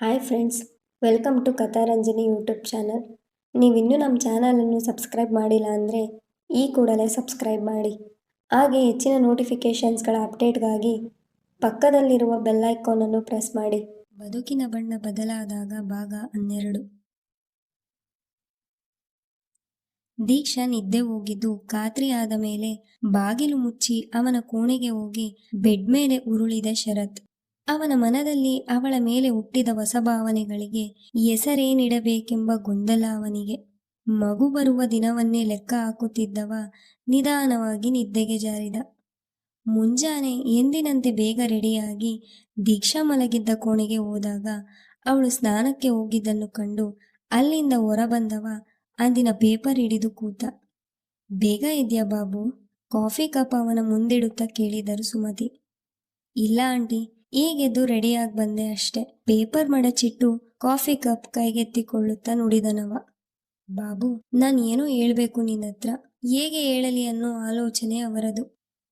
Hi friends welcome to Katharanjani YouTube channel ನೀವಿನ್ನೂ ನಮ್ಮ ಚಾನಲನ್ನು ಸಬ್ಸ್ಕ್ರೈಬ್ ಮಾಡಿಲ್ಲ ಅಂದರೆ ಈ ಕೂಡಲೇ ಸಬ್ಸ್ಕ್ರೈಬ್ ಮಾಡಿ. ಹಾಗೆ ಹೆಚ್ಚಿನ ನೋಟಿಫಿಕೇಷನ್ಸ್ಗಳ ಅಪ್ಡೇಟ್ಗಾಗಿ ಪಕ್ಕದಲ್ಲಿರುವ ಬೆಲ್ ಐಕಾನನ್ನು ಪ್ರೆಸ್ ಮಾಡಿ. ಬದುಕಿನ ಬಣ್ಣ ಬದಲಾದಾಗ ಭಾಗ ಹನ್ನೆರಡು. ದೀಕ್ಷಾ ನಿದ್ದೆ ಹೋಗಿದ್ದು ಖಾತ್ರಿ ಆದ ಮೇಲೆ ಬಾಗಿಲು ಮುಚ್ಚಿ ಅವನ ಕೋಣೆಗೆ ಹೋಗಿ ಬೆಡ್ ಮೇಲೆ ಉರುಳಿದ ಶರತ್. ಅವನ ಮನದಲ್ಲಿ ಅವಳ ಮೇಲೆ ಹುಟ್ಟಿದ ಹೊಸ ಭಾವನೆಗಳಿಗೆ ಹೆಸರೇನಿಡಬೇಕೆಂಬ ಗೊಂದಲ ಅವನಿಗೆ. ಮಗು ಬರುವ ದಿನವನ್ನೇ ಲೆಕ್ಕ ಹಾಕುತ್ತಿದ್ದವ ನಿಧಾನವಾಗಿ ನಿದ್ದೆಗೆ ಜಾರಿದ. ಮುಂಜಾನೆ ಎಂದಿನಂತೆ ಬೇಗ ರೆಡಿಯಾಗಿ ದೀಕ್ಷಾ ಮಲಗಿದ್ದ ಕೋಣೆಗೆ ಹೋದಾಗ ಅವಳು ಸ್ನಾನಕ್ಕೆ ಹೋಗಿದ್ದನ್ನು ಕಂಡು ಅಲ್ಲಿಂದ ಹೊರಬಂದವ ಅಂದಿನ ಪೇಪರ್ ಹಿಡಿದು ಕೂತ. ಬೇಗ ಇದೆಯಾ ಬಾಬು? ಕಾಫಿ ಕಪ್ ಅವನ ಮುಂದಿಡುತ್ತಾ ಕೇಳಿದರು ಸುಮತಿ. ಇಲ್ಲ ಆಂಟಿ ಈಗೆದ್ದು ರೆಡಿಯಾಗಿ ಬಂದೆ ಅಷ್ಟೆ. ಪೇಪರ್ ಮಡಚಿಟ್ಟು ಕಾಫಿ ಕಪ್ ಕೈಗೆತ್ತಿಕೊಳ್ಳುತ್ತಾ ನುಡಿದನವ ಬಾಬು, ನಾನು ಏನೋ ಹೇಳ್ಬೇಕು ನಿನ್ನ ಹತ್ರ. ಹೇಗೆ ಹೇಳಲಿ ಅನ್ನೋ ಆಲೋಚನೆ ಅವರದು.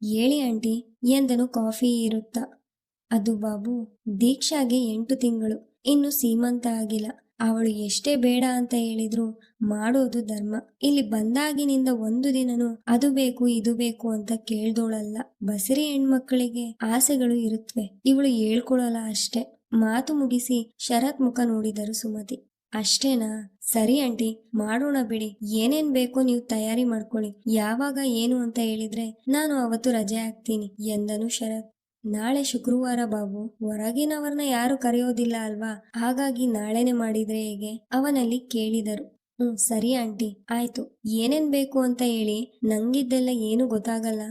ಹೇಳಿ ಆಂಟಿ, ಎಂದನು ಕಾಫಿ ಇರುತ್ತಾ. ಅದು ಬಾಬು, ದೀಕ್ಷಾಗೆ ಎಂಟು ತಿಂಗಳು. ಇನ್ನು ಸೀಮಂತ ಆಗಿಲ್ಲ. ಅವಳು ಎಷ್ಟೇ ಬೇಡ ಅಂತ ಹೇಳಿದ್ರು ಮಾಡೋದು ಧರ್ಮ. ಇಲ್ಲಿ ಬಂದಾಗಿನಿಂದ ಒಂದು ದಿನನೂ ಅದು ಬೇಕು, ಇದು ಬೇಕು ಅಂತ ಕೇಳ್ದೋಳಲ್ಲ. ಬಸರಿ ಹೆಣ್ಮಕ್ಳಿಗೆ ಆಸೆಗಳು ಇರುತ್ತವೆ ಇವಳು ಹೇಳ್ಕೊಳಲ್ಲ ಅಷ್ಟೆ. ಮಾತು ಮುಗಿಸಿ ಶರತ್ ಮುಖ ನೋಡಿದರು ಸುಮತಿ. ಅಷ್ಟೇನಾ? ಸರಿ ಆಂಟಿ, ಮಾಡೋಣ ಬಿಡಿ. ಏನೇನ್ ಬೇಕೋ ನೀವು ತಯಾರಿ ಮಾಡ್ಕೊಳ್ಳಿ. ಯಾವಾಗ ಏನು ಅಂತ ಹೇಳಿದ್ರೆ ನಾನು ಅವತ್ತು ರಜೆ ಹಾಕ್ತೀನಿ ಎಂದನು ಶರತ್. ನಾಳೆ ಶುಕ್ರವಾರ ಬಾಬು, ಹೊರಗಿನವರನ್ನ ಯಾರು ಕರೆಯೋದಿಲ್ಲ ಅಲ್ವಾ? ಹಾಗಾಗಿ ನಾಳೆನೆ ಮಾಡಿದ್ರೆ ಹೇಗೆ? ಅವನಲ್ಲಿ ಕೇಳಿದರು. ಹ್ಮ್, ಸರಿ ಆಂಟಿ. ಆಯ್ತು. ಏನೇನ್ ಬೇಕು ಅಂತ ಹೇಳಿ, ನಂಗಿದ್ದೆಲ್ಲ ಏನು ಗೊತ್ತಾಗಲ್ಲ.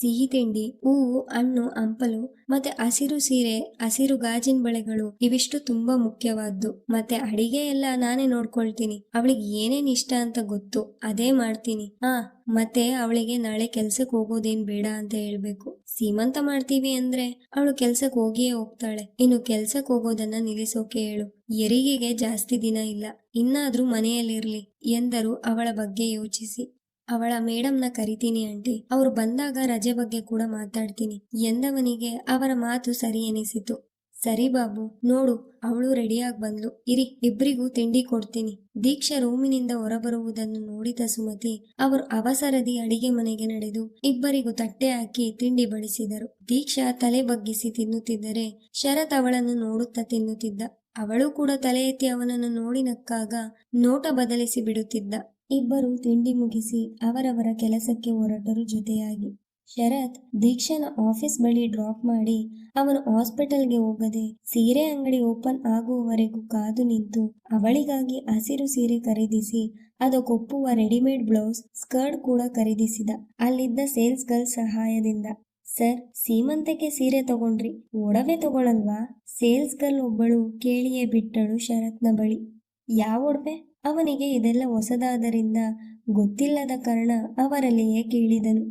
ಸಿಹಿ ತಿಂಡಿ, ಹೂವು, ಹಣ್ಣು, ಹಂಪಲು, ಮತ್ತೆ ಹಸಿರು ಸೀರೆ, ಹಸಿರು ಗಾಜಿನ ಬಳೆಗಳು ಇವಿಷ್ಟು ತುಂಬಾ ಮುಖ್ಯವಾದ್ದು. ಮತ್ತೆ ಅಡಿಗೆ ಎಲ್ಲ ನಾನೇ ನೋಡ್ಕೊಳ್ತೀನಿ. ಅವಳಿಗೆ ಏನೇನ್ ಇಷ್ಟ ಅಂತ ಗೊತ್ತು, ಅದೇ ಮಾಡ್ತೀನಿ. ಹಾ, ಮತ್ತೆ ಅವಳಿಗೆ ನಾಳೆ ಕೆಲ್ಸಕ್ಕೆ ಹೋಗೋದೇನ್ ಬೇಡ ಅಂತ ಹೇಳ್ಬೇಕು. ಸೀಮಂತ ಮಾಡ್ತೀವಿ ಅಂದ್ರೆ ಅವಳು ಕೆಲ್ಸಕ್ಕೆ ಹೋಗಿಯೇ ಹೋಗ್ತಾಳೆ. ಇನ್ನು ಕೆಲ್ಸಕ್ಕೆ ಹೋಗೋದನ್ನ ನಿಲ್ಲಿಸೋಕೆ ಹೇಳು. ಎರಿಗೆಗೆ ಜಾಸ್ತಿ ದಿನ ಇಲ್ಲ. ಇನ್ನಾದ್ರೂ ಮನೆಯಲ್ಲಿರ್ಲಿ ಎಂದರು ಅವಳ ಬಗ್ಗೆ ಯೋಚಿಸಿ. ಅವಳ ಮೇಡಂನ ಕರಿತೀನಿ ಆಂಟಿ. ಅವ್ರು ಬಂದಾಗ ರಜೆ ಬಗ್ಗೆ ಕೂಡ ಮಾತಾಡ್ತೀನಿ. ಎಂದವನಿಗೆ ಅವರ ಮಾತು ಸರಿ ಎನಿಸಿತು. ಸರಿ ಬಾಬು, ನೋಡು, ಅವಳು ರೆಡಿಯಾಗಿ ಬಂದ್ಲು. ಇರಿ, ಇಬ್ರಿಗೂ ತಿಂಡಿ ಕೊಡ್ತೀನಿ. ದೀಕ್ಷಾ ರೂಮಿನಿಂದ ಹೊರಬರುವುದನ್ನು ನೋಡಿದ ಸುಮತಿ, ಅವರು ಅವಸರದಿ ಅಡಿಗೆ ಮನೆಗೆ ನಡೆದು ಇಬ್ಬರಿಗೂ ತಟ್ಟೆ ಹಾಕಿ ತಿಂಡಿ ಬಡಿಸಿದರು. ದೀಕ್ಷಾ ತಲೆ ಬಗ್ಗಿಸಿ ತಿನ್ನುತ್ತಿದ್ದರೆ ಶರತ್ ಅವಳನ್ನು ನೋಡುತ್ತಾ ತಿನ್ನುತ್ತಿದ್ದ. ಅವಳು ಕೂಡ ತಲೆ ಎತ್ತಿ ಅವನನ್ನು ನೋಡಿ ನಕ್ಕಾಗ ನೋಟ ಬದಲಿಸಿ ಬಿಡುತ್ತಿದ್ದ. ಇಬ್ಬರು ತಿಂಡಿ ಮುಗಿಸಿ ಅವರವರ ಕೆಲಸಕ್ಕೆ ಹೊರಟರು ಜೊತೆಯಾಗಿ. ಶರತ್ ದೀಕ್ಷನ ಆಫೀಸ್ ಬಳಿ ಡ್ರಾಪ್ ಮಾಡಿ ಅವನು ಹಾಸ್ಪಿಟಲ್ಗೆ ಹೋಗದೆ ಸೀರೆ ಅಂಗಡಿ ಓಪನ್ ಆಗುವವರೆಗೂ ಕಾದು ನಿಂತು ಅವಳಿಗಾಗಿ ಹಸಿರು ಸೀರೆ ಖರೀದಿಸಿ, ಅದಕ್ಕೊಪ್ಪುವ ರೆಡಿಮೇಡ್ ಬ್ಲೌಸ್, ಸ್ಕರ್ಟ್ ಕೂಡ ಖರೀದಿಸಿದ. ಅಲ್ಲಿದ್ದ ಸೇಲ್ಸ್ ಗರ್ಲ್ ಸಹಾಯದಿಂದ, ಸರ್, ಸೀಮಂತಕ್ಕೆ ಸೀರೆ ತಗೊಂಡ್ರಿ, ಒಡವೆ ತಗೊಳಲ್ವಾ? ಸೇಲ್ಸ್ ಗರ್ಲ್ ಒಬ್ಬಳು ಕೇಳಿಯೇ ಬಿಟ್ಟಳು ಶರತ್ನ ಬಳಿ. ಯಾವ ಒಡವೆ? ಅವನಿಗೆ ಇದೆಲ್ಲ ಹೊಸದಾದರಿಂದ ಗೊತ್ತಿಲ್ಲದ ಕಾರಣ ಅವರಲ್ಲಿಯೇ ಕೇಳಿದನು.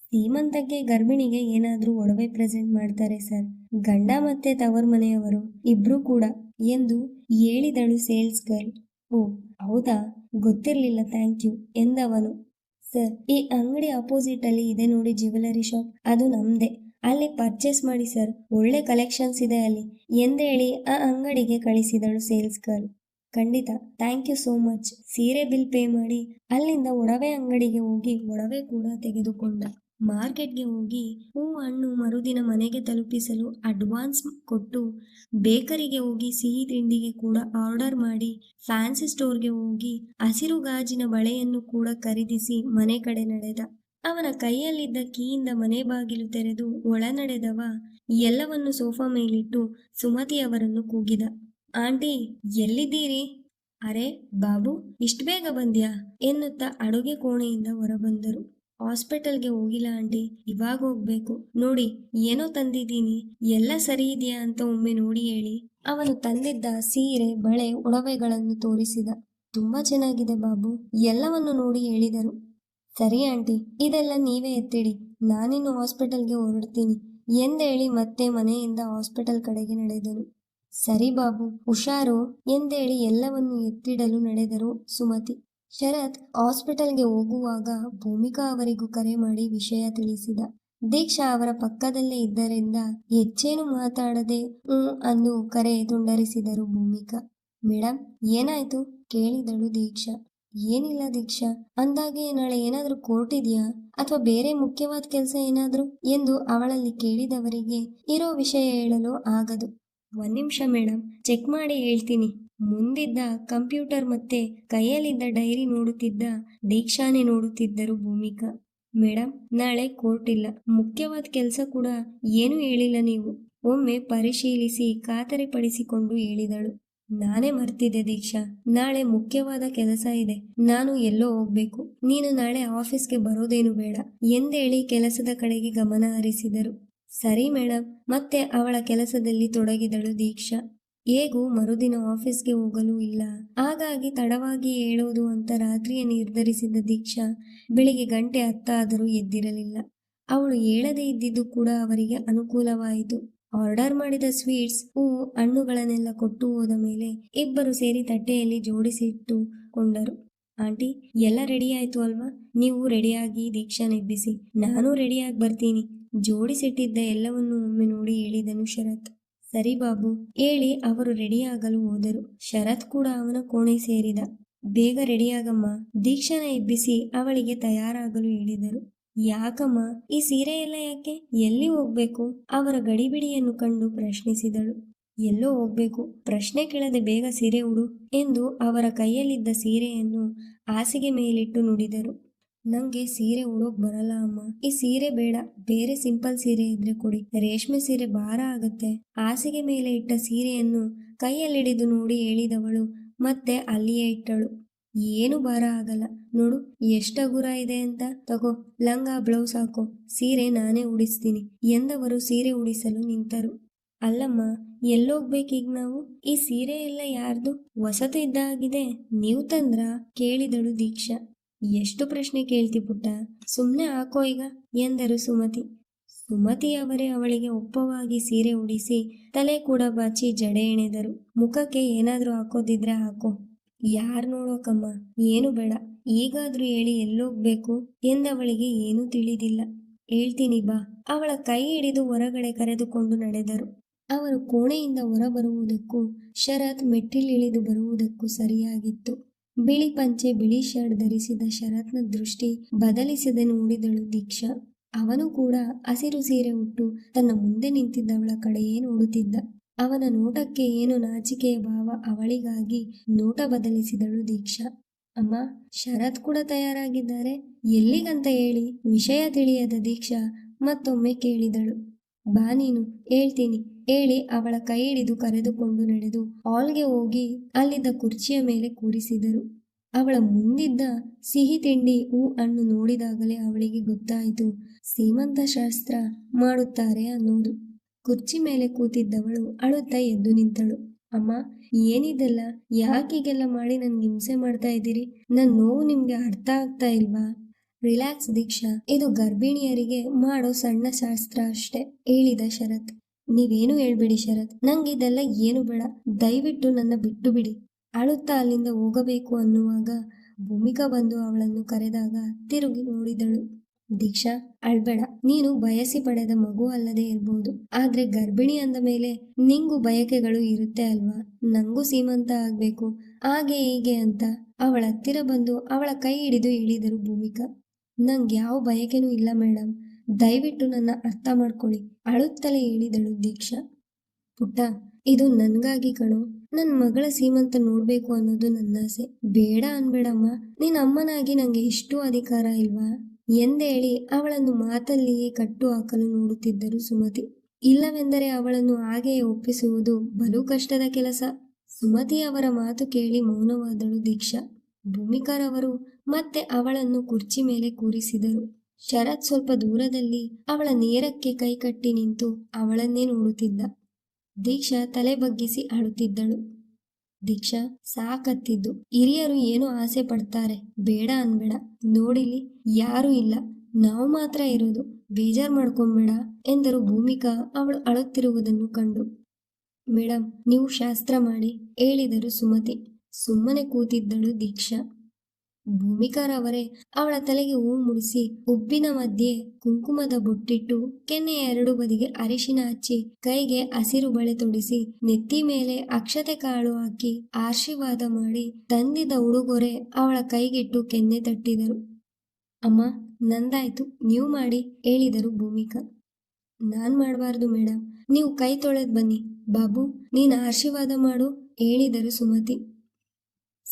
ಸೀಮಂತಕ್ಕೆ ಗರ್ಭಿಣಿಗೆ ಏನಾದ್ರೂ ಒಡವೆ ಪ್ರೆಸೆಂಟ್ ಮಾಡ್ತಾರೆ ಸರ್. ಗಂಡ ಮತ್ತೆ ತವರ್ ಮನೆಯವರು ಇಬ್ರು ಕೂಡ ಎಂದು ಹೇಳಿದಳು ಸೇಲ್ಸ್ ಗರ್ಲ್ ಓ, ಹೌದಾ? ಗೊತ್ತಿರ್ಲಿಲ್ಲ ಥ್ಯಾಂಕ್ ಯು ಎಂದವನು. ಸರ್, ಈ ಅಂಗಡಿ ಅಪೋಸಿಟ್ ಅಲ್ಲಿ ಇದೆ ನೋಡಿ ಜ್ಯುವೆಲರಿ ಶಾಪ್ ಅದು ನಮ್ದೆ. ಅಲ್ಲಿ ಪರ್ಚೇಸ್ ಮಾಡಿ ಸರ್. ಒಳ್ಳೆ ಕಲೆಕ್ಷನ್ಸ್ ಇದೆ ಅಲ್ಲಿ ಎಂದೇಳಿ ಆ ಅಂಗಡಿಗೆ ಕಳಿಸಿದಳು ಸೇಲ್ಸ್ ಗರ್ಲ್ ಖಂಡಿತ. ಥ್ಯಾಂಕ್ ಯು ಸೋ ಮಚ್ ಸೀರೆ ಬಿಲ್ ಪೇ ಮಾಡಿ. ಅಲ್ಲಿಂದ ಒಡವೆ ಅಂಗಡಿಗೆ ಹೋಗಿ ಒಡವೆ ಕೂಡ ತೆಗೆದುಕೊಂಡ. ಮಾರ್ಕೆಟ್ಗೆ ಹೋಗಿ ಹೂ ಹಣ್ಣು ಮರುದಿನ ಮನೆಗೆ ತಲುಪಿಸಲು ಅಡ್ವಾನ್ಸ್ ಕೊಟ್ಟು ಬೇಕರಿಗೆ ಹೋಗಿ ಸಿಹಿ ತಿಂಡಿಗೆ ಕೂಡ ಆರ್ಡರ್ ಮಾಡಿ ಫ್ಯಾನ್ಸಿ ಸ್ಟೋರ್ಗೆ ಹೋಗಿ ಹಸಿರು ಗಾಜಿನ ಬಳೆಯನ್ನು ಕೂಡ ಖರೀದಿಸಿ ಮನೆ ಕಡೆ ನಡೆದ. ಅವನ ಕೈಯಲ್ಲಿದ್ದ ಕೀಯಿಂದ ಮನೆ ಬಾಗಿಲು ತೆರೆದು ಒಳ ನಡೆದವ ಎಲ್ಲವನ್ನು ಸೋಫಾ ಮೇಲಿಟ್ಟು ಸುಮತಿ ಅವರನ್ನು ಕೂಗಿದ. ಆಂಟಿ, ಎಲ್ಲಿದ್ದೀರಿ? ಅರೆ, ಬಾಬು, ಇಷ್ಟು ಬೇಗ ಬಂದ್ಯಾ? ಎನ್ನುತ್ತಾ ಅಡುಗೆ ಕೋಣೆಯಿಂದ ಹೊರಬಂದರು. ಹಾಸ್ಪಿಟಲ್ಗೆ ಹೋಗಿಲ್ಲ ಆಂಟಿ, ಇವಾಗ ಹೋಗ್ಬೇಕು. ನೋಡಿ, ಏನೋ ತಂದಿದ್ದೀನಿ. ಎಲ್ಲ ಸರಿ ಇದೆಯಾ ಅಂತ ಒಮ್ಮೆ ನೋಡಿ ಹೇಳಿ. ಅವನು ತಂದಿದ್ದ ಸೀರೆ, ಬಳೆ, ಒಡವೆಗಳನ್ನು ತೋರಿಸಿದ. ತುಂಬಾ ಚೆನ್ನಾಗಿದೆ ಬಾಬು, ಎಲ್ಲವನ್ನು ನೋಡಿ ಹೇಳಿದರು. ಸರಿ ಆಂಟಿ, ಇದೆಲ್ಲ ನೀವೇ ಎತ್ತಿಡಿ. ನಾನಿನ್ನು ಹಾಸ್ಪಿಟಲ್ಗೆ ಹೊರಡ್ತೀನಿ. ಎಂದೇಳಿ ಮತ್ತೆ ಮನೆಯಿಂದ ಹಾಸ್ಪಿಟಲ್ ಕಡೆಗೆ ನಡೆದನು ಸರಿ ಬಾಬು, ಹುಷಾರು ಎಂದೇಳಿ ಎಲ್ಲವನ್ನು ಎತ್ತಿಡಲು ನಡೆದರು ಸುಮತಿ. ಶರತ್ ಹಾಸ್ಪಿಟಲ್ಗೆ ಹೋಗುವಾಗ ಭೂಮಿಕಾ ಅವರಿಗೂ ಕರೆ ಮಾಡಿ ವಿಷಯ ತಿಳಿಸಿದ. ದೀಕ್ಷಾ ಅವರ ಪಕ್ಕದಲ್ಲೇ ಇದ್ದರಿಂದ, ಹೆಚ್ಚೇನು ಮಾತಾಡದೆ, ಹ್ಞೂ ಅಂದು ಕರೆ ತುಂಡರಿಸಿದರು ಭೂಮಿಕಾ. ಮೇಡಮ್ ಏನಾಯ್ತು? ಕೇಳಿದಳು ದೀಕ್ಷಾ. ಏನಿಲ್ಲ ದೀಕ್ಷಾ, ಅಂದಾಗೆ ನಾಳೆ ಏನಾದ್ರೂ ಕೋರ್ಟ್ ಇದೆಯಾ? ಅಥವಾ ಬೇರೆ ಮುಖ್ಯವಾದ ಕೆಲಸ ಏನಾದ್ರೂ? ಎಂದು ಅವಳಲ್ಲಿ ಕೇಳಿದವರಿಗೆ ಇರೋ ವಿಷಯ ಹೇಳಲು ಆಗದು. ಒಂದ್ ನಿಮಿಷ ಮೇಡಮ್ ಚೆಕ್ ಮಾಡಿ ಹೇಳ್ತೀನಿ. ಮುಂದಿದ್ದ ಕಂಪ್ಯೂಟರ್ ಮತ್ತೆ ಕೈಯಲ್ಲಿದ್ದ ಡೈರಿ ನೋಡುತ್ತಿದ್ದ ದೀಕ್ಷಾನೇ ನೋಡುತ್ತಿದ್ದರು ಭೂಮಿಕಾ. ಮೇಡಮ್ ನಾಳೆ ಕೋರ್ಟ್ ಇಲ್ಲ. ಮುಖ್ಯವಾದ ಕೆಲಸ ಕೂಡ ಏನು ಹೇಳಿಲ್ಲ ನೀವು. ಒಮ್ಮೆ ಪರಿಶೀಲಿಸಿ ಖಾತರಿಪಡಿಸಿಕೊಂಡು ಹೇಳಿದಳು. ನಾನೇ ಮರ್ತಿದ್ದೆ ದೀಕ್ಷಾ. ನಾಳೆ ಮುಖ್ಯವಾದ ಕೆಲಸ ಇದೆ. ನಾನು ಎಲ್ಲೋ ಹೋಗ್ಬೇಕು. ನೀನು ನಾಳೆ ಆಫೀಸ್ಗೆ ಬರೋದೇನು ಬೇಡ ಎಂದೇಳಿ ಕೆಲಸದ ಕಡೆಗೆ ಗಮನ ಹರಿಸಿದರು. ಸರಿ ಮೇಡಮ್ ಮತ್ತೆ ಅವಳ ಕೆಲಸದಲ್ಲಿ ತೊಡಗಿದಳು ದೀಕ್ಷಾ. ಹೇಗೂ ಮರುದಿನ ಆಫೀಸ್ಗೆ ಹೋಗಲು ಇಲ್ಲ. ಹಾಗಾಗಿ ತಡವಾಗಿ ಹೇಳೋದು ಅಂತ ರಾತ್ರಿಯೇ ನಿರ್ಧರಿಸಿದ ದೀಕ್ಷಾ, ಬೆಳಿಗ್ಗೆ ಗಂಟೆ ಹತ್ತಾದರೂ ಎದ್ದಿರಲಿಲ್ಲ. ಅವಳು ಹೇಳದೇ ಇದ್ದಿದ್ದು ಕೂಡ ಅವರಿಗೆ ಅನುಕೂಲವಾಯಿತು. ಆರ್ಡರ್ ಮಾಡಿದ ಸ್ವೀಟ್ಸ್, ಹೂವು, ಹಣ್ಣುಗಳನ್ನೆಲ್ಲ ಕೊಟ್ಟು ಹೋದ ಮೇಲೆ ಇಬ್ಬರು ಸೇರಿ ತಟ್ಟೆಯಲ್ಲಿ ಜೋಡಿಸಿಟ್ಟುಕೊಂಡರು ಆಂಟಿ ಎಲ್ಲ ರೆಡಿ ಆಯ್ತು ಅಲ್ವಾ? ನೀವು ರೆಡಿಯಾಗಿ ದೀಕ್ಷಾ ನೆಬ್ಬಿಸಿ ನಾನು ರೆಡಿಯಾಗಿ ಬರ್ತೀನಿ. ಜೋಡಿಸಿಟ್ಟಿದ್ದ ಎಲ್ಲವನ್ನು ಒಮ್ಮೆ ನೋಡಿ ಹೇಳಿದನು ಶರತ್. ಸರಿ ಬಾಬು, ಹೇಳಿ ಅವರು ರೆಡಿಯಾಗಲು ಹೋದರು. ಶರತ್ ಕೂಡ ಅವನ ಕೋಣೆ ಸೇರಿದ. ಬೇಗ ರೆಡಿಯಾಗಮ್ಮ ದೀಕ್ಷಾನ ಎಬ್ಬಿಸಿ ಅವಳಿಗೆ ತಯಾರಾಗಲು ಹೇಳಿದರು. ಯಾಕಮ್ಮ, ಈ ಸೀರೆ ಎಲ್ಲ ಯಾಕೆ? ಎಲ್ಲಿ ಹೋಗ್ಬೇಕು? ಅವರ ಗಡಿಬಿಡಿಯನ್ನು ಕಂಡು ಪ್ರಶ್ನಿಸಿದಳು. ಎಲ್ಲೋ ಹೋಗ್ಬೇಕು. ಪ್ರಶ್ನೆ ಕೇಳದೆ ಬೇಗ ಸೀರೆ ಉಡು ಎಂದು ಅವರ ಕೈಯಲ್ಲಿದ್ದ ಸೀರೆಯನ್ನು ಹಾಸಿಗೆ ಮೇಲಿಟ್ಟು ನುಡಿದರು. ನಂಗೆ ಸೀರೆ ಉಡೋಕ್ ಬರಲ್ಲ ಅಮ್ಮ. ಈ ಸೀರೆ ಬೇಡ. ಬೇರೆ ಸಿಂಪಲ್ ಸೀರೆ ಇದ್ರೆ ಕೊಡಿ. ರೇಷ್ಮೆ ಸೀರೆ ಭಾರ ಆಗತ್ತೆ. ಹಾಸಿಗೆ ಮೇಲೆ ಇಟ್ಟ ಸೀರೆಯನ್ನು ಕೈಯಲ್ಲಿಡಿದು ನೋಡಿ ಹೇಳಿದವಳು. ಮತ್ತೆ ಅಲ್ಲಿಯೇ ಇಟ್ಟಳು. ಏನು ಭಾರ ಆಗಲ್ಲ. ನೋಡು, ಎಷ್ಟ ಗುರ ಇದೆ ಅಂತ. ತಗೋ, ಲಂಗ, ಬ್ಲೌಸ್ ಹಾಕೋ. ಸೀರೆ ನಾನೇ ಉಡಿಸ್ತೀನಿ ಎಂದವರು ಸೀರೆ ಉಡಿಸಲು ನಿಂತರು. ಅಲ್ಲಮ್ಮ, ಎಲ್ಲೋಗ್ಬೇಕೀಗ ನಾವು? ಈ ಸೀರೆ ಎಲ್ಲ ಯಾರ್ದು? ಹೊಸತು ಇದ್ದಾಗಿದೆ. ನೀವು ತಂದ್ರ? ಕೇಳಿದಳು ದೀಕ್ಷಾ. ಎಷ್ಟು ಪ್ರಶ್ನೆ ಕೇಳ್ತಿ ಪುಟ್ಟ? ಸುಮ್ನೆ ಹಾಕೋ ಈಗ, ಎಂದರು ಸುಮತಿ. ಸುಮತಿ ಅವರೇ ಅವಳಿಗೆ ಒಪ್ಪವಾಗಿ ಸೀರೆ ಉಡಿಸಿ ತಲೆ ಕೂಡ ಬಾಚಿ ಜಡೆ ಎಣೆದರು. ಮುಖಕ್ಕೆ ಏನಾದರೂ ಹಾಕೋದಿದ್ರೆ ಹಾಕೋ. ಯಾರ್ ನೋಡೋಕಮ್ಮ? ಏನು ಬೇಡ. ಈಗಾದ್ರೂ ಹೇಳಿ ಎಲ್ಲೋಗ್ಬೇಕು ಎಂದವಳಿಗೆ ಏನೂ ತಿಳಿದಿಲ್ಲ. ಹೇಳ್ತೀನಿ ಬಾ. ಅವಳ ಕೈ ಹಿಡಿದು ಹೊರಗಡೆ ಕರೆದುಕೊಂಡು ನಡೆದರು. ಅವರು ಕೋಣೆಯಿಂದ ಹೊರಬರುವುದಕ್ಕೂ, ಶರತ್ ಮೆಟ್ಟಿಲಿಳಿದು ಬರುವುದಕ್ಕೂ ಸರಿಯಾಗಿತ್ತು. ಬಿಳಿ ಪಂಚೆ, ಬಿಳಿ ಶರ್ಟ್ ಧರಿಸಿದ ಶರತ್ನ ದೃಷ್ಟಿ ಬದಲಿಸದೆ ನೋಡಿದಳು ದೀಕ್ಷಾ. ಅವನು ಕೂಡ ಹಸಿರು ಸೀರೆ ಉಟ್ಟು ತನ್ನ ಮುಂದೆ ನಿಂತಿದ್ದವಳ ಕಡೆಯೇ ನೋಡುತ್ತಿದ್ದ. ಅವನ ನೋಟಕ್ಕೆ ಏನು ನಾಚಿಕೆಯ ಭಾವ ಅವಳಿಗಾಗಿ ನೋಟ ಬದಲಿಸಿದಳು ದೀಕ್ಷಾ. ಅಮ್ಮ, ಶರತ್ ಕೂಡ ತಯಾರಾಗಿದ್ದಾರೆ. ಎಲ್ಲಿಗಂತ ಹೇಳಿ? ವಿಷಯ ತಿಳಿಯದ ದೀಕ್ಷಾ ಮತ್ತೊಮ್ಮೆ ಕೇಳಿದಳು. ಬಾ ನೀನು, ಹೇಳ್ತೀನಿ. ಹೇಳಿ ಅವಳ ಕೈ ಹಿಡಿದು ಕರೆದುಕೊಂಡು ನಡೆದು ಹಾಲ್ಗೆ ಹೋಗಿ ಅಲ್ಲಿದ್ದ ಕುರ್ಚಿಯ ಮೇಲೆ ಕೂರಿಸಿದರು. ಅವಳ ಮುಂದಿದ್ದ ಸಿಹಿ ತಿಂಡಿ ಹೂ ಹಣ್ಣು ನೋಡಿದಾಗಲೇ ಅವಳಿಗೆ ಗೊತ್ತಾಯಿತು ಸೀಮಂತ ಶಾಸ್ತ್ರ ಮಾಡುತ್ತಾರೆ ಅನ್ನೋದು. ಕುರ್ಚಿ ಮೇಲೆ ಕೂತಿದ್ದವಳು ಅಳುತ್ತಾ ಎದ್ದು ನಿಂತಳು. ಅಮ್ಮ, ಏನಿದೆಲ್ಲ? ಯಾಕೀಗೆಲ್ಲ ಮಾಡಿ ನನ್ಗೆ ಹಿಂಸೆ ಮಾಡ್ತಾ ಇದ್ದೀರಿ? ನನ್ನ ನೋವು ನಿಮ್ಗೆ ಅರ್ಥ ಆಗ್ತಾ ಇಲ್ವಾ? ರಿಲ್ಯಾಕ್ಸ್ ದೀಕ್ಷಾ, ಇದು ಗರ್ಭಿಣಿಯರಿಗೆ ಮಾಡೋ ಸಣ್ಣ ಶಾಸ್ತ್ರ ಅಷ್ಟೇ, ಹೇಳಿದ ಶರತ್. ನೀವೇನು ಹೇಳ್ಬಿಡಿ ಶರತ್ ನಂಗೆ ಇದೆಲ್ಲ ಏನು ಬೇಡ, ದಯವಿಟ್ಟು ನನ್ನ ಬಿಟ್ಟು ಬಿಡಿ. ಅಳುತ್ತಾ ಅಲ್ಲಿಂದ ಹೋಗಬೇಕು ಅನ್ನುವಾಗ ಭೂಮಿಕಾ ಬಂದು ಅವಳನ್ನು ಕರೆದಾಗ ತಿರುಗಿ ನೋಡಿದಳು. ದೀಕ್ಷಾ, ಅಳ್ಬೇಡ, ನೀನು ಬಯಸಿ ಪಡೆದ ಮಗು ಅಲ್ಲದೆ ಇರ್ಬೋದು, ಆದ್ರೆ ಗರ್ಭಿಣಿ ಅಂದ ಮೇಲೆ ನಿಂಗೂ ಬಯಕೆಗಳು ಇರುತ್ತೆ ಅಲ್ವಾ? ನಂಗೂ ಸೀಮಂತ ಆಗ್ಬೇಕು, ಹಾಗೆ ಹೀಗೆ ಅಂತ ಅವಳ ಹತ್ತಿರ ಬಂದು ಅವಳ ಕೈ ಹಿಡಿದು ಹೇಳಿದರು ಭೂಮಿಕಾ. ನಂಗೆ ಯಾವ ಬಯಕೆನೂ ಇಲ್ಲ ಮೇಡಮ್ ದಯವಿಟ್ಟು ನನ್ನ ಅರ್ಥ ಮಾಡ್ಕೊಳ್ಳಿ. ಅಳುತ್ತಲೇ ಹೇಳಿದಳು ದೀಕ್ಷಾ. ಪುಟ್ಟ, ಇದು ನನ್ಗಾಗಿ ಕಣೋ. ನನ್ ಮಗಳ ಸೀಮಂತ ನೋಡ್ಬೇಕು ಅನ್ನೋದು ನನ್ನ ಆಸೆ. ಬೇಡ ಅನ್ಬೇಡಮ್ಮ. ನಿನ್ನ ಅಮ್ಮನಾಗಿ ನಂಗೆ ಇಷ್ಟು ಅಧಿಕಾರ ಇಲ್ವಾ? ಎಂದೇಳಿ ಅವಳನ್ನು ಮಾತಲ್ಲಿಯೇ ಕಟ್ಟು ಹಾಕಲು ನೋಡುತ್ತಿದ್ದರು ಸುಮತಿ. ಇಲ್ಲವೆಂದರೆ ಅವಳನ್ನು ಹಾಗೆಯೇ ಒಪ್ಪಿಸುವುದು ಬಲು ಕಷ್ಟದ ಕೆಲಸ. ಸುಮತಿ ಅವರ ಮಾತು ಕೇಳಿ ಮೌನವಾದಳು ದೀಕ್ಷಾ. ಭೂಮಿಕಾರವರು ಮತ್ತೆ ಅವಳನ್ನು ಕುರ್ಚಿ ಮೇಲೆ ಕೂರಿಸಿದರು. ಶರತ್ ಸ್ವಲ್ಪ ದೂರದಲ್ಲಿ ಅವಳ ನೇರಕ್ಕೆ ಕೈಕಟ್ಟಿ ನಿಂತು ಅವಳನ್ನೇ ನೋಡುತ್ತಿದ್ದ. ದೀಕ್ಷಾ ತಲೆ ಬಗ್ಗಿಸಿ ಅಳುತ್ತಿದ್ದಳು. ದೀಕ್ಷಾ, ಸಾಕತ್ತಿದ್ದು. ಹಿರಿಯರು ಏನು ಆಸೆ ಪಡ್ತಾರೆ? ಬೇಡ ಅನ್ಬೇಡ. ನೋಡಿಲಿ, ಯಾರೂ ಇಲ್ಲ. ನಾವು ಮಾತ್ರ ಇರೋದು. ಬೇಜಾರ್ ಮಾಡ್ಕೊಂಬೇಡ ಎಂದರು ಭೂಮಿಕಾ ಅವಳು ಅಳುತ್ತಿರುವುದನ್ನು ಕಂಡು. ಮೇಡಮ್ ನೀವು ಶಾಸ್ತ್ರ ಮಾಡಿ, ಹೇಳಿದರು ಸುಮತಿ. ಸುಮ್ಮನೆ ಕೂತಿದ್ದಳು ದೀಕ್ಷಾ. ಭೂಮಿಕಾರವರೇ, ಅವಳ ತಲೆಗೆ ಹೂ ಮುಡಿಸಿ ಉಬ್ಬಿನ ಮಧ್ಯೆ ಕುಂಕುಮದ ಬೊಟ್ಟಿಟ್ಟು ಕೆನ್ನೆಯ ಎರಡು ಬದಿಗೆ ಅರಿಶಿನ ಹಚ್ಚಿ ಕೈಗೆ ಹಸಿರು ಬಳೆ ತೊಡಿಸಿ ನೆತ್ತಿ ಮೇಲೆ ಅಕ್ಷತೆ ಕಾಳು ಹಾಕಿ ಆಶೀರ್ವಾದ ಮಾಡಿ ತಂದಿದ್ದ ಉಡುಗೊರೆ ಅವಳ ಕೈಗಿಟ್ಟು ಕೆನ್ನೆ ತಟ್ಟಿದರು. ಅಮ್ಮ, ನಂದಾಯ್ತು, ನೀವು ಮಾಡಿ, ಹೇಳಿದರು ಭೂಮಿಕಾ. ನಾನ್ ಮಾಡಬಾರ್ದು ಮೇಡಮ್ ನೀವು ಕೈ ತೊಳೆದ್ ಬನ್ನಿ. ಬಾಬು, ನೀನ್ ಆಶೀರ್ವಾದ ಮಾಡು, ಹೇಳಿದರು ಸುಮತಿ.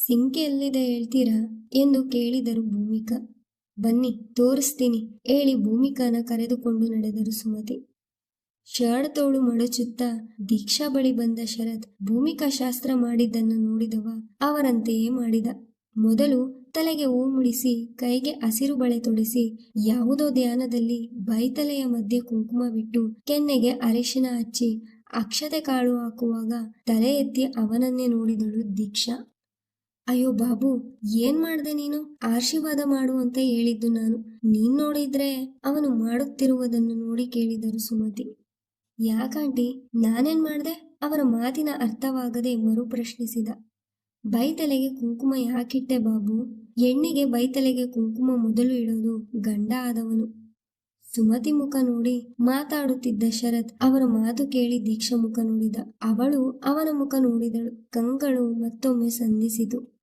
ಸಿಂಕೆ ಎಲ್ಲಿದೆ ಹೇಳ್ತೀರಾ? ಎಂದು ಕೇಳಿದರು ಭೂಮಿಕಾ. ಬನ್ನಿ, ತೋರಿಸ್ತೀನಿ, ಹೇಳಿ ಭೂಮಿಕಾನ ಕರೆದುಕೊಂಡು ನಡೆದರು ಸುಮತಿ. ಶರ್ಟ್ ತೋಳು ಮಡಚುತ್ತಾ ದೀಕ್ಷಾ ಬಳಿ ಬಂದ ಶರತ್ ಭೂಮಿಕಾ ಶಾಸ್ತ್ರ ಮಾಡಿದ್ದನ್ನು ನೋಡಿದವ, ಅವರಂತೆಯೇ ಮಾಡಿದ. ಮೊದಲು ತಲೆಗೆ ಹೂ ಮುಡಿಸಿ ಕೈಗೆ ಹಸಿರು ಬಳೆ ತೊಡಿಸಿ, ಯಾವುದೋ ಧ್ಯಾನದಲ್ಲಿ ಬೈತಲೆಯ ಮಧ್ಯೆ ಕುಂಕುಮ ಬಿಟ್ಟು ಕೆನ್ನೆಗೆ ಅರಿಶಿನ ಹಚ್ಚಿ, ಅಕ್ಷತೆ ಕಾಳು ಹಾಕುವಾಗ ತಲೆ ಎತ್ತಿ ಅವನನ್ನೇ ನೋಡಿದಳು ದೀಕ್ಷಾ. ಅಯ್ಯೋ ಬಾಬು, ಏನ್ ಮಾಡ್ದೆ ನೀನು? ಆಶೀರ್ವಾದ ಮಾಡು ಅಂತ ಹೇಳಿದ್ದು ನಾನು. ನೀನ್ ನೋಡಿದ್ರೆ ಅವನು ಮಾಡುತ್ತಿರುವುದನ್ನು ನೋಡಿ ಕೇಳಿದರು ಸುಮತಿ. ಯಾಕಾಂಟಿ ನಾನೇನ್ ಮಾಡ್ದೆ? ಅವರ ಮಾತಿನ ಅರ್ಥವಾಗದೆ ಮರು ಪ್ರಶ್ನಿಸಿದ ಬೈತಲೆಗೆ ಕುಂಕುಮ ಯಾಕಿಟ್ಟೆ ಬಾಬು? ಹೆಣ್ಣಿಗೆ ಬೈತಲೆಗೆ ಕುಂಕುಮ ಮೊದಲು ಇಡೋದು ಗಂಡ ಆದವನು. ಸುಮತಿ ಮುಖ ನೋಡಿ ಮಾತಾಡುತ್ತಿದ್ದ ಶರತ್ ಅವರ ಮಾತು ಕೇಳಿ ದೀಕ್ಷಾ ಮುಖ ನೋಡಿದ. ಅವಳು ಅವನ ಮುಖ ನೋಡಿದಳು. ಕಂಗಳು ಮತ್ತೊಮ್ಮೆ ಸಂಧಿಸಿತು.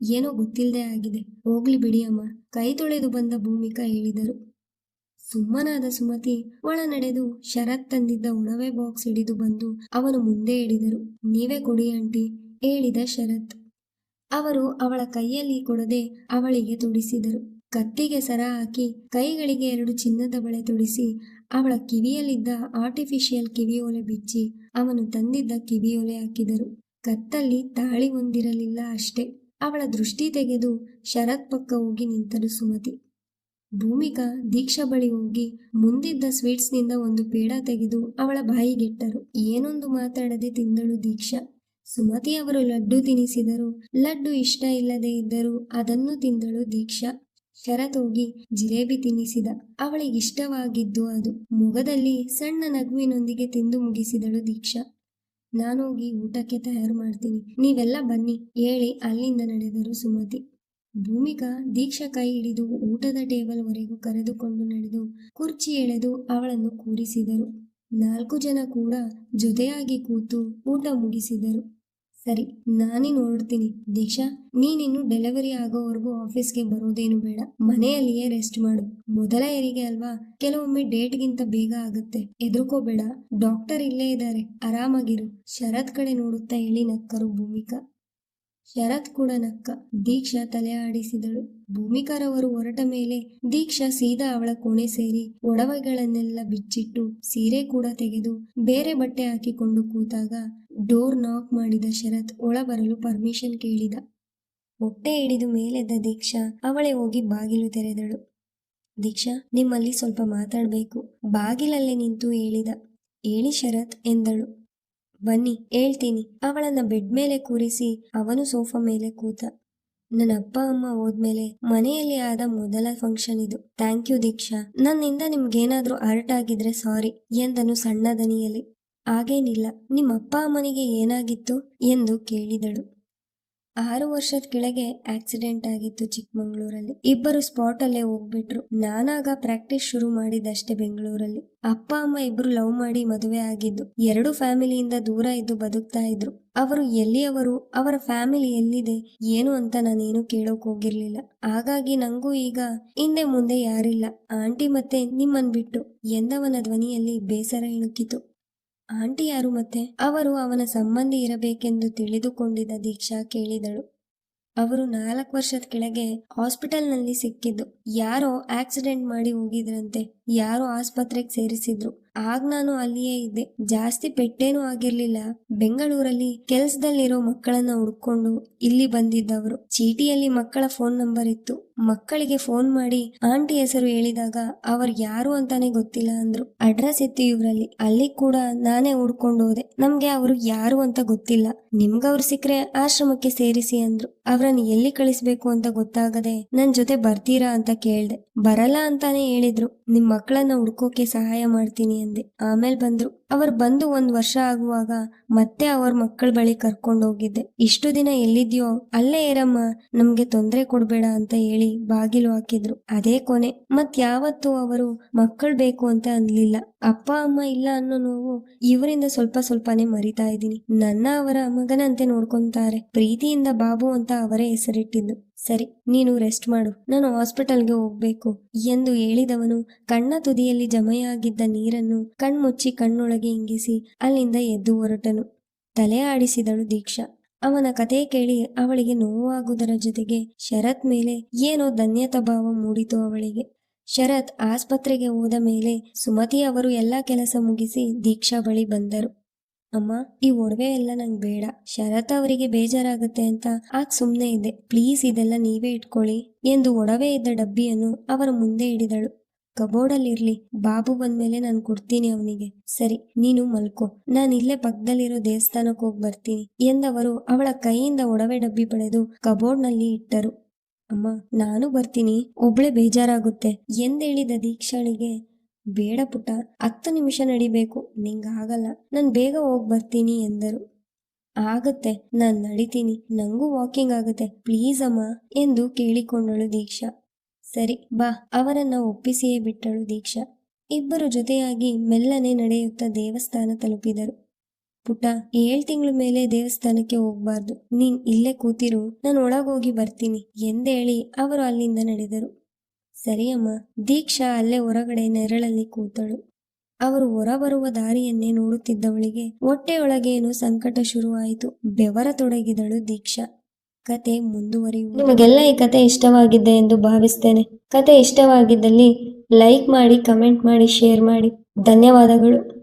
ಏನೋ ಗೊತ್ತಿಲ್ಲದೆ ಆಗಿದೆ. ಹೋಗ್ಲಿ ಬಿಡಿ ಅಮ್ಮ ಕೈ ತೊಳೆದು ಬಂದ ಭೂಮಿಕಾ ಹೇಳಿದರು. ಸುಮ್ಮನಾದ ಸುಮತಿ ಒಳ ನಡೆದು ಶರತ್ ತಂದಿದ್ದ ಒಡವೆ ಬಾಕ್ಸ್ ಹಿಡಿದು ಬಂದು ಅವನು ಮುಂದೆ ಹಿಡಿದರು ನೀವೇ ಕೊಡಿ ಆಂಟಿ, ಹೇಳಿದ ಶರತ್. ಅವರು ಅವಳ ಕೈಯಲ್ಲಿ ಕೊಡದೆ ಅವಳಿಗೆ ತೊಡಿಸಿದರು. ಕತ್ತಿಗೆ ಸರ ಹಾಕಿ ಕೈಗಳಿಗೆ ಎರಡು ಚಿನ್ನದ ಬಳೆ ತೊಡಿಸಿ ಅವಳ ಕಿವಿಯಲ್ಲಿದ್ದ ಆರ್ಟಿಫಿಷಿಯಲ್ ಕಿವಿಯೋಲೆ ಬಿಚ್ಚಿ ಅವನು ತಂದಿದ್ದ ಕಿವಿಯೋಲೆ ಹಾಕಿದರು. ಕತ್ತಲ್ಲಿ ತಾಳಿ ಹೊಂದಿರಲಿಲ್ಲ ಅಷ್ಟೇ. ಅವಳ ದೃಷ್ಟಿ ತೆಗೆದು ಶರತ್ ಪಕ್ಕ ಹೋಗಿ ನಿಂತರು ಸುಮತಿ. ಭೂಮಿಕಾ ದೀಕ್ಷಾ ಬಳಿ ಹೋಗಿ ಮುಂದಿದ್ದ ಸ್ವೀಟ್ಸ್ನಿಂದ ಒಂದು ಪೇಡ ತೆಗೆದು ಅವಳ ಬಾಯಿಗಿಟ್ಟರು. ಏನೊಂದು ಮಾತಾಡದೆ ತಿಂದಳು ದೀಕ್ಷಾ. ಸುಮತಿ ಅವರು ಲಡ್ಡು ತಿನ್ನಿಸಿದರು ಲಡ್ಡು ಇಷ್ಟ ಇಲ್ಲದೆ ಇದ್ದರೂ ಅದನ್ನು ತಿಂದಳು ದೀಕ್ಷಾ. ಶರತ್ ಹೋಗಿ ಜಿಲೇಬಿ ತಿನ್ನಿಸಿದ. ಅವಳಿಗಿಷ್ಟವಾಗಿದ್ದು ಅದು. ಮುಗದಲ್ಲಿ ಸಣ್ಣ ನಗುವಿನೊಂದಿಗೆ ತಿಂದು ಮುಗಿಸಿದಳು ದೀಕ್ಷಾ. ನಾನೋಗಿ ಊಟಕ್ಕೆ ತಯಾರು ಮಾಡ್ತೀನಿ. ನೀವೆಲ್ಲ ಬನ್ನಿ. ಹೇಳಿ ಅಲ್ಲಿಂದ ನಡೆದರು ಸುಮತಿ. ಭೂಮಿಕಾ ದೀಕ್ಷಾ ಕೈ ಹಿಡಿದು ಊಟದ ಟೇಬಲ್ ವರೆಗೂ ಕರೆದುಕೊಂಡು ನಡೆದು ಕುರ್ಚಿ ಎಳೆದು ಅವಳನ್ನು ಕೂರಿಸಿದರು. ನಾಲ್ಕು ಜನ ಕೂಡ ಜೊತೆಯಾಗಿ ಕೂತು ಊಟ ಮುಗಿಸಿದರು. ಸರಿ, ನಾನೇ ನೋಡ್ತೀನಿ. ದೀಕ್ಷಾ, ನೀನಿನ್ನು ಡೆಲಿವರಿ ಆಗೋವರೆಗೂ ಆಫೀಸ್ಗೆ ಬರೋದೇನು ಬೇಡ. ಮನೆಯಲ್ಲಿಯೇ ರೆಸ್ಟ್ ಮಾಡು. ಮೊದಲ ಹೆರಿಗೆ ಅಲ್ವಾ? ಕೆಲವೊಮ್ಮೆ ಡೇಟ್ಗಿಂತ ಬೇಗ ಆಗುತ್ತೆ. ಎದುರ್ಕೋಬೇಡ ಡಾಕ್ಟರ್ ಇಲ್ಲೇ ಇದ್ದಾರೆ. ಆರಾಮಾಗಿರು. ಶರತ್ ಕಡೆ ನೋಡುತ್ತಾ ಹೇಳಿ ನಕ್ಕರು ಭೂಮಿಕಾ. ಶರತ್ ಕೂಡ ನಕ್ಕ ದೀಕ್ಷಾ ತಲೆ ಆಡಿಸಿದಳು. ಭೂಮಿಕರವರು ಹೊರಟ ಮೇಲೆ ದೀಕ್ಷಾ ಸೀದಾ ಅವಳ ಕೋಣೆ ಸೇರಿ ಒಡವೆಗಳನ್ನೆಲ್ಲ ಬಿಚ್ಚಿಟ್ಟು ಸೀರೆ ಕೂಡ ತೆಗೆದು ಬೇರೆ ಬಟ್ಟೆ ಹಾಕಿಕೊಂಡು ಕೂತಾಗ ಡೋರ್ ನಾಕ್ ಮಾಡಿದ ಶರತ್ ಒಳ ಬರಲು ಪರ್ಮಿಷನ್ ಕೇಳಿದ. ಹೊಟ್ಟೆ ಹಿಡಿದು ಮೇಲೆದ್ದ ದೀಕ್ಷಾ ಅವಳೇ ಹೋಗಿ ಬಾಗಿಲು ತೆರೆದಳು. ದೀಕ್ಷಾ, ನಿಮ್ಮಲ್ಲಿ ಸ್ವಲ್ಪ ಮಾತಾಡಬೇಕು. ಬಾಗಿಲಲ್ಲೇ ನಿಂತು ಹೇಳಿದ. ಹೇಳಿ ಶರತ್ ಎಂದಳು. ಬನ್ನಿ, ಹೇಳ್ತೀನಿ. ಅವಳನ್ನ ಬೆಡ್ ಮೇಲೆ ಕೂರಿಸಿ, ಅವನು ಸೋಫಾ ಮೇಲೆ ಕೂತ. ನನ್ನ ಅಪ್ಪ, ಅಮ್ಮ ಹೋದ್ಮೇಲೆ ಮನೆಯಲ್ಲಿ ಆದ ಮೊದಲ ಫಂಕ್ಷನ್ ಇದು. Thank you Deeksha. ನನ್ನಿಂದ ನಿಮ್ಗೇನಾದ್ರೂ ಹರ್ಟ್ ಆಗಿದ್ರೆ ಸಾರಿ ಎಂದನು ಸಣ್ಣ ದನಿಯಲ್ಲಿ. ಹಾಗೇನಿಲ್ಲ ನಿಮ್ಮ ಅಪ್ಪ, ಅಮ್ಮನಿಗೆ ಏನಾಗಿತ್ತು ಎಂದು ಕೇಳಿದಳು. ಆರು ವರ್ಷದ ಕೆಳಗೆ ಆಕ್ಸಿಡೆಂಟ್ ಆಗಿತ್ತು ಚಿಕ್ಕಮಂಗ್ಳೂರಲ್ಲಿ. ಇಬ್ಬರು ಸ್ಪಾಟ್ ಅಲ್ಲೇ ಹೋಗ್ಬಿಟ್ರು. ನಾನಾಗ ಪ್ರಾಕ್ಟೀಸ್ ಶುರು ಮಾಡಿದಷ್ಟೇ ಬೆಂಗಳೂರಲ್ಲಿ. ಅಪ್ಪ, ಅಮ್ಮ ಇಬ್ರು ಲವ್ ಮಾಡಿ ಮದುವೆ ಆಗಿದ್ದು. ಎರಡು ಫ್ಯಾಮಿಲಿಯಿಂದ ದೂರ ಇದ್ದು ಬದುಕ್ತಾ ಇದ್ರು. ಅವರು ಎಲ್ಲಿಯವರು, ಅವರ ಫ್ಯಾಮಿಲಿ ಎಲ್ಲಿದೆ, ಏನು ಅಂತ ನಾನೇನು ಕೇಳೋಕ್ ಹೋಗಿರ್ಲಿಲ್ಲ. ಹಾಗಾಗಿ ನಂಗೂ ಈಗ ಹಿಂದೆ ಮುಂದೆ ಯಾರಿಲ್ಲ. ಆಂಟಿ ಮತ್ತೆ ನಿಮ್ಮನ್ ಬಿಟ್ಟು ಎಂದವನ ಧ್ವನಿಯಲ್ಲಿ ಬೇಸರ ಇಣುಕಿತು ಆಂಟಿ ಯಾರು ಮತ್ತೆ ಅವರು ಅವನ ಸಂಬಂಧಿ ಇರಬೇಕೆಂದು ತಿಳಿದುಕೊಂಡಿದ್ದ ದೀಕ್ಷಾ ಕೇಳಿದಳು. ಅವರು ನಾಲ್ಕು ವರ್ಷದ ಕೆಳಗೆ ಹಾಸ್ಪಿಟಲ್ನಲ್ಲಿ ಸಿಕ್ಕಿದ್ದು. ಯಾರೋ ಆಕ್ಸಿಡೆಂಟ್ ಮಾಡಿ ಹೋಗಿದ್ರಂತೆ. ಯಾರೋ ಆಸ್ಪತ್ರೆಗೆ ಸೇರಿಸಿದ್ರು. ಆಗ ನಾನು ಅಲ್ಲಿಯೇ ಇದ್ದೆ. ಜಾಸ್ತಿ ಪೆಟ್ಟೇನೂ ಆಗಿರ್ಲಿಲ್ಲ. ಬೆಂಗಳೂರಲ್ಲಿ ಕೆಲ್ಸದಲ್ಲಿರೋ ಮಕ್ಕಳನ್ನ ಹುಡ್ಕೊಂಡು ಇಲ್ಲಿ ಬಂದಿದ್ದವರು. ಚೀಟಿಯಲ್ಲಿ ಮಕ್ಕಳ ಫೋನ್ ನಂಬರ್ ಇತ್ತು. ಮಕ್ಕಳಿಗೆ ಫೋನ್ ಮಾಡಿ ಆಂಟಿ ಹೆಸರು ಹೇಳಿದಾಗ ಅವ್ರ ಯಾರು ಅಂತಾನೆ ಗೊತ್ತಿಲ್ಲ ಅಂದ್ರು. ಅಡ್ರೆಸ್ ಇತ್ತು ಇವ್ರಲ್ಲಿ. ಅಲ್ಲಿ ಕೂಡ ನಾನೇ ಹುಡ್ಕೊಂಡು ಹೋದೆ. ನಮ್ಗೆ ಅವರು ಯಾರು ಅಂತ ಗೊತ್ತಿಲ್ಲ. ನಿಮ್ಗವ್ರು ಸಿಕ್ರೆ ಆಶ್ರಮಕ್ಕೆ ಸೇರಿಸಿ ಅಂದ್ರು. ಅವ್ರನ್ನ ಎಲ್ಲಿ ಕಳಿಸ್ಬೇಕು ಅಂತ ಗೊತ್ತಾಗದೆ ನನ್ ಜೊತೆ ಬರ್ತೀರಾ ಅಂತ ಕೇಳ್ದೆ. ಬರಲ್ಲ ಅಂತಾನೆ ಹೇಳಿದ್ರು. ನಿಮ್ ಮಕ್ಕಳನ್ನ ಹುಡ್ಕೋಕೆ ಸಹಾಯ ಮಾಡ್ತೀನಿ ಎಂದೆ ಆಮೇಲೆ ಬಂದ್ರು. ಅವ್ರು ಬಂದು ಒಂದ್ ವರ್ಷ ಆಗುವಾಗ ಮತ್ತೆ ಅವ್ರ ಮಕ್ಕಳ ಬಳಿ ಕರ್ಕೊಂಡು ಹೋಗಿದ್ದೆ. ಇಷ್ಟು ದಿನ ಎಲ್ಲಿದ್ಯೋ ಅಲ್ಲೇ ಇರಮ್ಮ, ನಮ್ಗೆ ತೊಂದರೆ ಕೊಡ್ಬೇಡ ಅಂತ ಹೇಳಿ ಬಾಗಿಲು ಹಾಕಿದ್ರು. ಅದೇ ಕೊನೆ. ಮತ್ ಯಾವತ್ತೂ ಅವರು ಮಕ್ಕಳು ಬೇಕು ಅಂತ ಅನ್ಲಿಲ್ಲ. ಅಪ್ಪ, ಅಮ್ಮ ಇಲ್ಲ ಅನ್ನೋ ನೋವು ಇವರಿಂದ ಸ್ವಲ್ಪ ಸ್ವಲ್ಪನೇ ಮರಿತಾ ಇದ್ದೀನಿ. ನನ್ನ ಅವರ ಮಗನಂತೆ ನೋಡ್ಕೊಂತಾರೆ. ಪ್ರೀತಿಯಿಂದ ಬಾಬು ಅಂತ ಅವರೇ ಹೆಸರಿಟ್ಟಿದ್ದು. ಸರಿ, ನೀನು ರೆಸ್ಟ್ ಮಾಡು. ನಾನು ಹಾಸ್ಪಿಟಲ್ಗೆ ಹೋಗ್ಬೇಕು. ಎಂದು ಹೇಳಿದವನು ಕಣ್ಣ ತುದಿಯಲ್ಲಿ ಜಮೆಯಾಗಿದ್ದ ನೀರನ್ನು ಕಣ್ಮುಚ್ಚಿ ಕಣ್ಣೊಳಗೆ ಇಂಗಿಸಿ ಅಲ್ಲಿಂದ ಎದ್ದು ಹೊರಟನು. ತಲೆ ಆಡಿಸಿದಳು ದೀಕ್ಷಾ. ಅವನ ಕತೆ ಕೇಳಿ ಅವಳಿಗೆ ನೋವಾಗುವುದರ ಜೊತೆಗೆ ಶರತ್ ಮೇಲೆ ಏನೋ ಧನ್ಯತಾ ಭಾವ ಮೂಡಿತು ಅವಳಿಗೆ. ಶರತ್ ಆಸ್ಪತ್ರೆಗೆ ಹೋದ ಮೇಲೆ ಸುಮತಿ ಅವರು ಎಲ್ಲಾ ಕೆಲಸ ಮುಗಿಸಿ ದೀಕ್ಷಾ ಬಳಿ ಬಂದರು. ಅಮ್ಮ, ಈ ಒಡವೆ ಎಲ್ಲ ನಂಗೆ ಬೇಡ. ಶರತ್ ಅವರಿಗೆ ಬೇಜಾರಾಗುತ್ತೆ ಅಂತ ಆಗ ಸುಮ್ನೆ ಇದೆ. ಪ್ಲೀಸ್ ಇದೆಲ್ಲ ನೀವೇ ಇಟ್ಕೊಳ್ಳಿ ಎಂದು ಒಡವೆ ಇದ್ದ ಡಬ್ಬಿಯನ್ನು ಅವರ ಮುಂದೆ ಹಿಡಿದಳು. ಕಬೋರ್ಡಲ್ಲಿರ್ಲಿ, ಬಾಬು ಬಂದ್ಮೇಲೆ ನಾನು ಕೊಡ್ತೀನಿ ಅವನಿಗೆ. ಸರಿ, ನೀನು ಮಲ್ಕೋ. ನಾನು ಇಲ್ಲೇ ಪಕ್ಕದಲ್ಲಿರೋ ದೇವಸ್ಥಾನಕ್ಕೆ ಹೋಗಿ ಬರ್ತೀನಿ ಎಂದವರು ಅವಳ ಕೈಯಿಂದ ಒಡವೆ ಡಬ್ಬಿ ಪಡೆದು ಕಬೋರ್ಡ್ನಲ್ಲಿ ಇಟ್ಟರು. ಅಮ್ಮ, ನಾನು ಬರ್ತೀನಿ. ಒಬ್ಳೆ ಬೇಜಾರಾಗುತ್ತೆ ಎಂದೇಳಿದ ದೀಕ್ಷಾಳಿಗೆ ಬೇಡ ಪುಟ್ಟ, ಹತ್ತು ನಿಮಿಷ ನಡಿಬೇಕು ನಿಂಗಾಗಲ್ಲ ನಾನು ಬೇಗ ಹೋಗಿ ಬರ್ತೀನಿ ಎಂದರು. ಆಗತ್ತೆ, ನಾನು ನಡಿತೀನಿ, ನಂಗೂ ವಾಕಿಂಗ್ ಆಗುತ್ತೆ ಪ್ಲೀಸ್ ಅಮ್ಮ, ಎಂದು ಕೇಳಿಕೊಂಡಳು ದೀಕ್ಷಾ. ಸರಿ, ಬಾ, ಅವರನ್ನ ಒಪ್ಪಿಸಿಯೇ ಬಿಟ್ಟಳು ದೀಕ್ಷಾ. ಇಬ್ಬರು ಜೊತೆಯಾಗಿ ಮೆಲ್ಲನೆ ನಡೆಯುತ್ತಾ ದೇವಸ್ಥಾನ ತಲುಪಿದರು. ಪುಟ ಏಳು ತಿಂಗಳ ಮೇಲೆ ದೇವಸ್ಥಾನಕ್ಕೆ ಹೋಗ್ಬಾರ್ದು. ನೀನ್ ಇಲ್ಲೇ ಕೂತಿರು, ನಾನು ಒಳಗೋಗಿ ಬರ್ತೀನಿ, ಎಂದೇಳಿ, ಅವರು ಅಲ್ಲಿಂದ ನಡೆದರು. ಸರಿ ಅಮ್ಮ ದೀಕ್ಷಾ ಅಲ್ಲೇ ಹೊರಗಡೆ ನೆರಳಲ್ಲಿ ಕೂತಳು. ಅವರು ಹೊರಬರುವ ದಾರಿಯನ್ನೇ ನೋಡುತ್ತಿದ್ದವಳಿಗೆ ಹೊಟ್ಟೆಯೊಳಗೇನು ಸಂಕಟ ಶುರುವಾಯಿತು. ಬೆವರ ತೊಡಗಿದಳು ದೀಕ್ಷಾ. ಕತೆ ಮುಂದುವರಿಯುವುದು. ನಿಮಗೆಲ್ಲ ಈ ಕತೆ ಇಷ್ಟವಾಗಿದೆ ಎಂದು ಭಾವಿಸ್ತೇನೆ. ಕತೆ ಇಷ್ಟವಾಗಿದ್ದಲ್ಲಿ ಲೈಕ್ ಮಾಡಿ, ಕಮೆಂಟ್ ಮಾಡಿ, ಶೇರ್ ಮಾಡಿ. ಧನ್ಯವಾದಗಳು.